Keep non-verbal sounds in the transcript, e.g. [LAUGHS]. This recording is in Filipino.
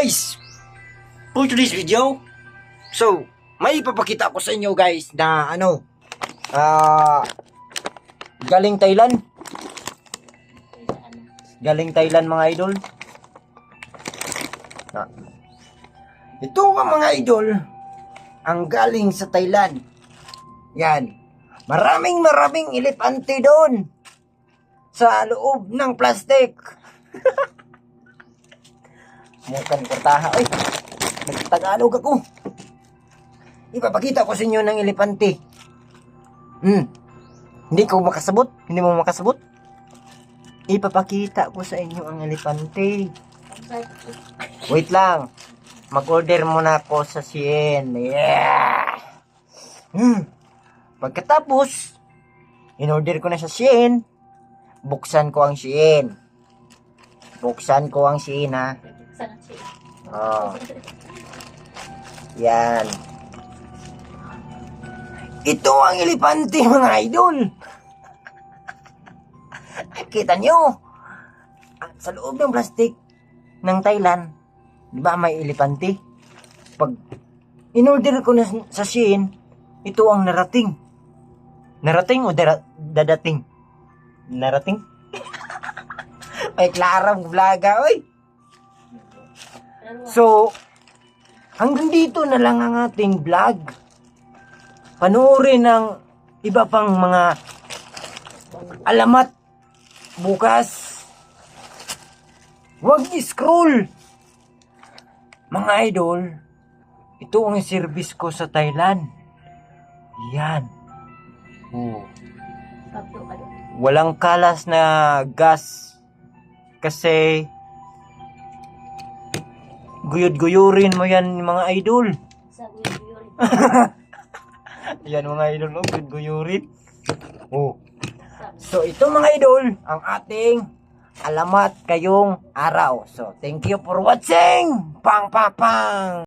guys, for today's video, so, may ipapakita ko sa inyo guys na ano, ah, galing Thailand. Galing Thailand mga idol. Ah. Ito ang mga idol, ang galing sa Thailand. Yan. Maraming maraming elepante doon. Sa loob ng plastic. [LAUGHS] Mukhang kurtaha. Ay, nagtagalog ako. Ipapakita ko sa inyo ng elepante. Hmm. Hindi ko makasabot. Hindi mo makasabot. Ipapakita ko sa inyo ang elepante. Wait lang. Mag-order muna ako sa Shein. Yeah! Hmm. Pagkatapos, in-order ko na sa Shein. Buksan ko ang Shein. Buksan ko ang Shein ha. Oh. Yan. Ito ang elepante mga idol. Kita nyo. Sa loob ng plastic ng Thailand, di ba may elepante? Pag in-order ko na sa Shein, ito ang narating. Narating o dara- dadating? Narating? [LAUGHS] Ay, klarang vloga, oy. So, hanggang dito na lang ang ating vlog. Panoorin ang iba pang mga alamat bukas. Huwag i-scroll. Mga idol, ito ang service ko sa Thailand. Yan. Oh. Walang kalas na gas. Kasi guyod-guyurin mo yan mga idol. [LAUGHS] Yan mga idol, no? guyod-guyurin. Oh. So ito mga idol, ang ating alamat kayong araw. So thank you for watching. Pang pang pang.